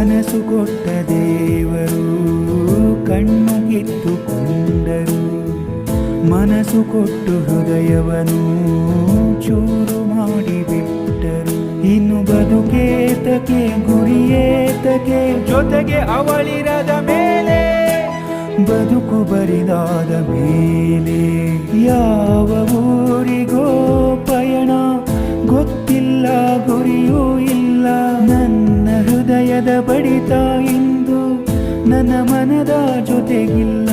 ಕನಸು ಕೊಟ್ಟ ದೇವರು, ಕಣ್ಣು ಕಿತ್ತುಕೊಂಡರು. ಮನಸ್ಸು ಕೊಟ್ಟು ಹೃದಯವನ್ನು ಚೂರು ಮಾಡಿಬಿಟ್ಟರು ಇನ್ನು ಬದುಕೇತಕ್ಕೆ ಗುರಿಯೇತಕ್ಕೆ ಜೊತೆಗೆ ಅವಳಿರದ ಮೇಲೆ ಬದುಕು ಬರಿದಾದ ಮೇಲೆ ಯಾವ ಊರಿಗೋ ಪಯಣ, ಗೊತ್ತಿಲ್ಲ ಗುರಿಯೂ ಇಲ್ಲ. ಬಡಿತ ಇಂದು ನನ್ನ ಮನದ ಜೊತೆಗಿಲ್ಲ.